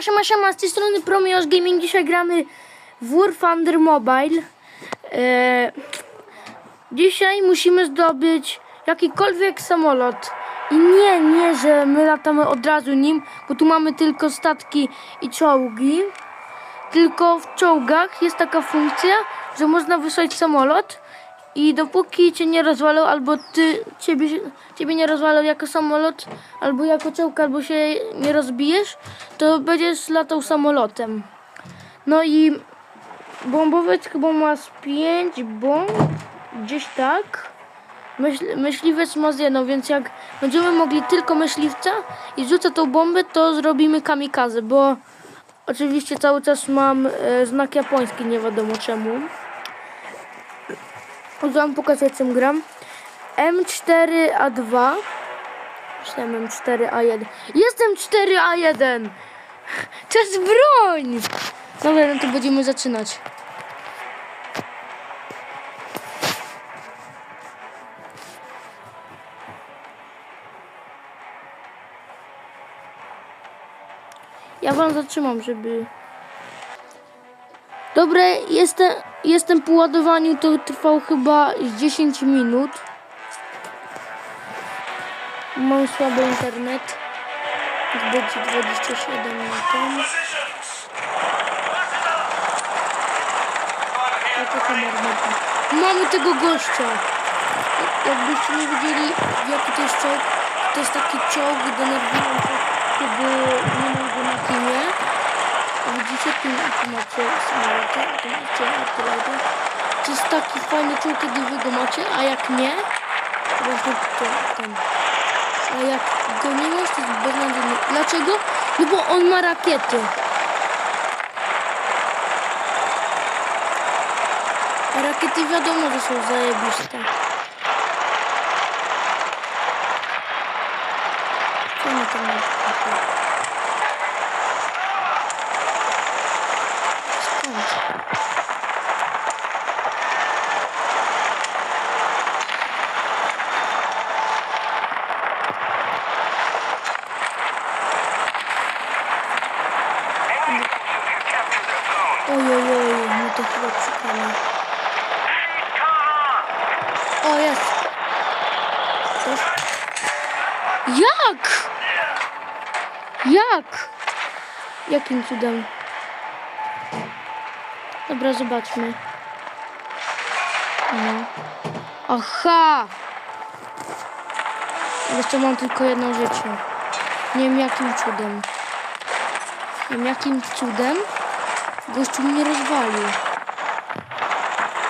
Siema, siema, z tej strony Promios Gaming. Dzisiaj gramy w War Thunder Mobile. Eee, dzisiaj musimy zdobyć jakikolwiek samolot. I nie, nie, że my latamy od razu nim, bo tu mamy tylko statki i czołgi. Tylko w czołgach jest taka funkcja, że można wysłać samolot i dopóki cię nie rozwalą, albo ty ciebie, ciebie nie rozwalą jako samolot, albo jako czołg, albo się nie rozbijesz, to będziesz latał samolotem. No i bombowiec chyba ma z 5 bomb, gdzieś tak. Myśl, myśliwiec ma z jedną, więc jak będziemy mogli tylko myśliwca i rzucę tą bombę, to zrobimy kamikaze, bo oczywiście cały czas mam e, znak japoński, nie wiadomo czemu. Wam pokazać czym gram. M4A2. Myślałem M4A1. Jestem 4A1! To jest broń! Dobra, no to będziemy zaczynać. Ja wam zatrzymam, żeby... Dobra, jestem, jestem po ładowaniu, to trwał chyba z 10 minut. Mam słaby internet. Będzie 27 na ten. Jaka kamerka? Mamy tego gościa. Jakbyście nie wiedzieli, jaki to jest czołg, to jest taki czołg denerwujący, kiedy nie ma go na kinie. Widzicie, tu, macie samoloty, tu macie artylerię. To jest taki fajny czołg, kiedy wy go macie, a jak nie, to właśnie to. A jak go nie masz, to jest beznadziejny. Dlaczego? No bo on ma rakiety. A rakiety wiadomo, że są zajebiste. Co mi tam jest? Skąd? Oj, oj, oj, no to chyba przykłada. O, jest. Ktoś? Jak? Jak? Jakim cudem? Dobra, zobaczmy. No. Aha! Jeszcze mam tylko jedno życie. Nie wiem jakim cudem. Nie wiem jakim cudem gościu mnie rozwalił.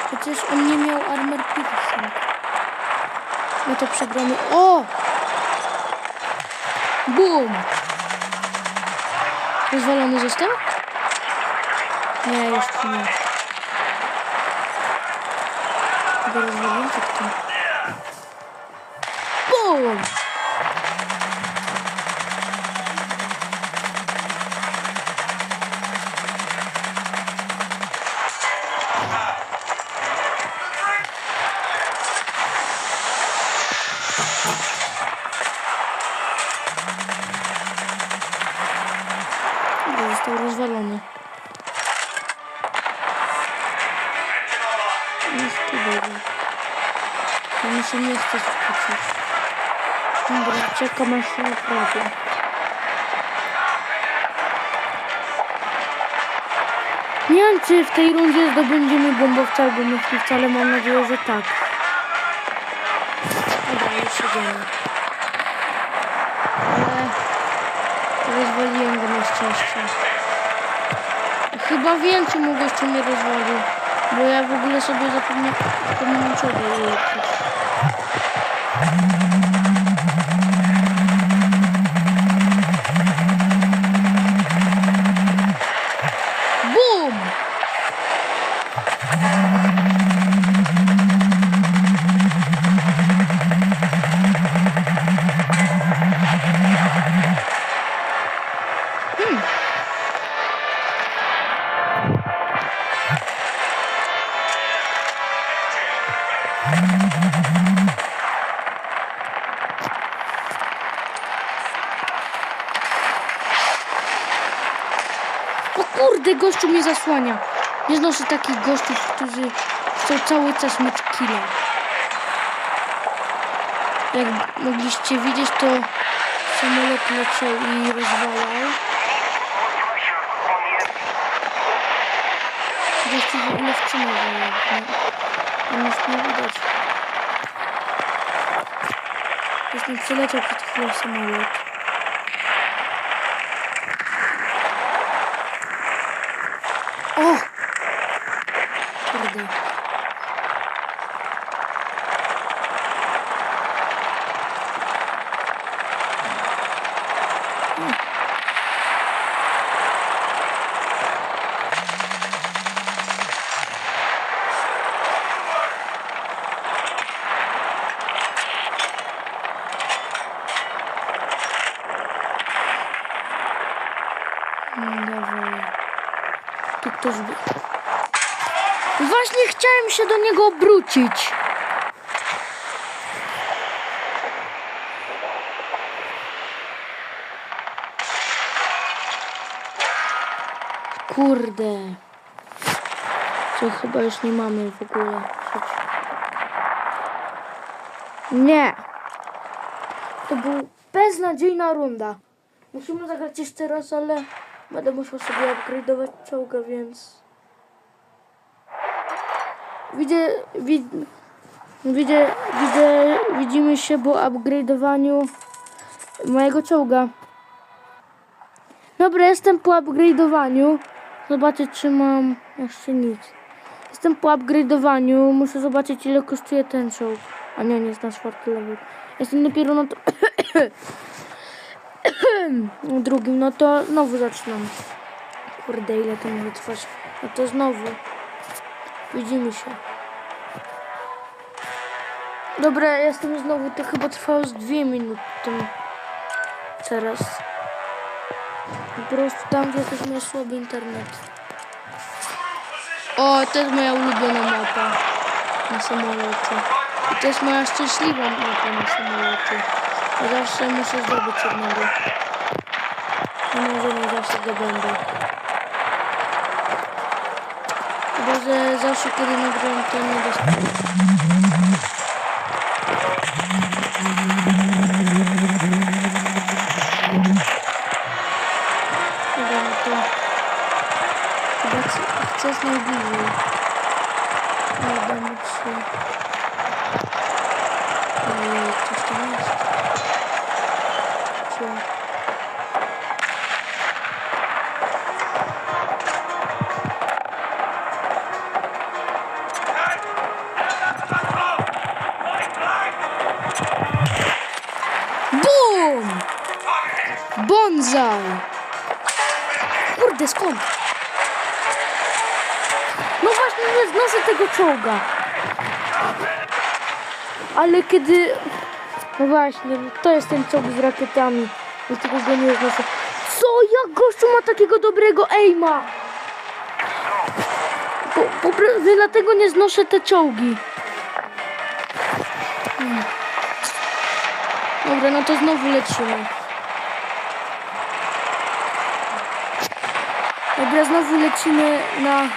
Przecież on nie miał armor piercing. No to przegramy. O! Bum! Rozwalony został? Nie, jeszcze nie. Go rozwaliłem, czy kto? Bum! Aż się naprawię. Nie wiem, czy w tej rundzie zdobędziemy bombowca albo myśliwca, ale mam nadzieję, że tak. Dobra, już idziemy. Ale rozwaliłem go na szczęście. Chyba wiem, czemu gościu mnie rozwalił. Bo ja w ogóle sobie zapomniałem, zapomniałem czołgę O kurde, gościu mnie zasłania. Nie znoszę takich gościów, którzy chcą cały czas mieć killa. Jak mogliście widzieć, to samolot leciał i rozwalał. Gościu w ogóle w czym On już nie widać. Właśnie przeleciał przed chwilą samolot. O! Kurde. Mm, Dawaj. Tu ktoś by... Właśnie chciałem się do niego obrócić. Kurde. Co chyba już nie mamy w ogóle. Nie. To był beznadziejna runda. Musimy zagrać jeszcze raz, ale będę musiał sobie upgrade'ować czołgę, więc... Widzę, wid, widzę, widzę, widzimy się po upgrade'owaniu mojego czołga. Dobra, jestem po upgrade'owaniu. Zobaczyć, czy mam jeszcze nic. Jestem po upgrade'owaniu. Muszę zobaczyć, ile kosztuje ten czołg. A nie, nie jest na czwarty level. Jestem dopiero na to... drugim, no to znowu zaczynam. Kurde, ile to może trwać? No to znowu. Widzimy się. Dobra, jestem znowu, to chyba trwało z dwie minuty. Teraz. Po prostu tam, gdzie ma słaby internet. O, to jest moja ulubiona mapa na samoloty. I to jest moja szczęśliwa mapa na samoloty. Zawsze muszę zdobyć jednego. I może nie zawsze go będę. Chyba, że zawsze kiedy nagrywam to nie dostanę. Znoszę tego czołga. Ale kiedy... No właśnie, to jest ten czołg z rakietami. I tego go nie znoszę. Co? Jak gościu ma takiego dobrego aima? Po, po, dlatego nie znoszę te czołgi. Dobra, no to znowu lecimy. Dobra, znowu lecimy na,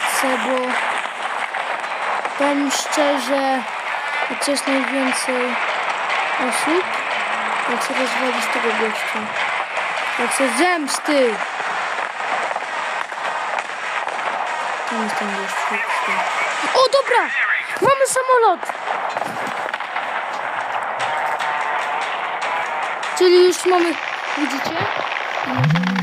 C, bo powiem szczerze, jest najwięcej osób, jak chcę rozwalić tego gościa. Jak chcę zemsty! Tam jest ten gość. O, dobra! Mamy samolot! Czyli już mamy, widzicie? Możemy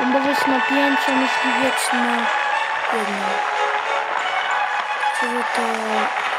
bombowiec na 5, a myśliwiec na 1. Czyli to...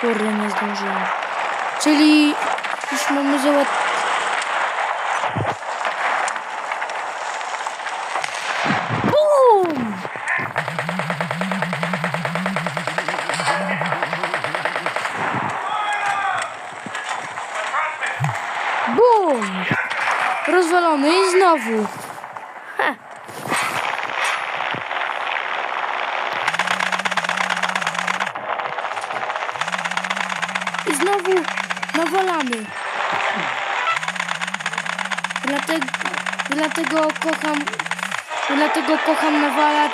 Kurde, nie zdążyłem. Czyli już mamy załat... BUM! BUM! Rozwalony i znowu. Dlatego kocham dlatego kocham nawalać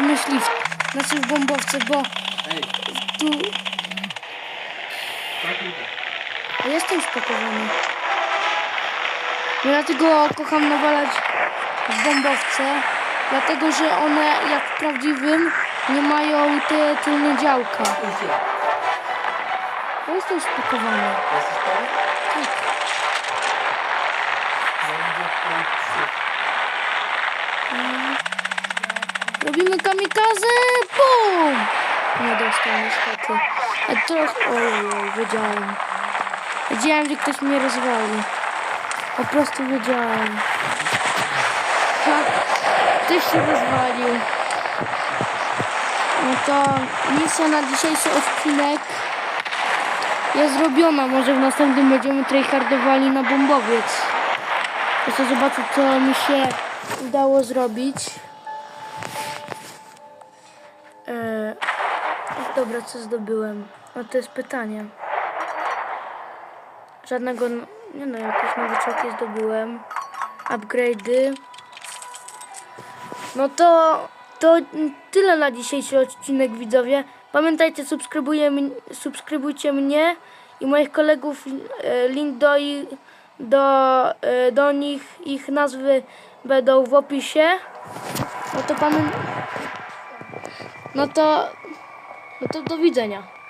myśliw, znaczy w bombowce, bo Ej, tu ja jestem spakowany. Dlatego kocham nawalać w bombowce, dlatego że one jak w prawdziwym nie mają te tylne działka. Ja jestem spakowany. Jesteś pewien? Tak. Ja idę w twój psy. Robimy kamikaze, bum! Nie dostał niestety. A trochę, ojej, wiedziałem. Wiedziałem, że ktoś mnie rozwali. Po prostu wiedziałem. Ha, ktoś się rozwalił. No to misja na dzisiejszy odcinek jest zrobiona. Może w następnym będziemy tryhardowali na bombowiec. Chcę zobaczyć, co mi się udało zrobić. Eee, dobra, co zdobyłem? No to jest pytanie. Żadnego, nie no, jakieś nowiczaki zdobyłem. Upgrade'y. No to, to tyle na dzisiejszy odcinek, widzowie. Pamiętajcie, subskrybujcie mnie i moich kolegów. e, Link do, i- do, e, do nich, ich nazwy będą w opisie. No to pamiętajcie. No to, no to do widzenia.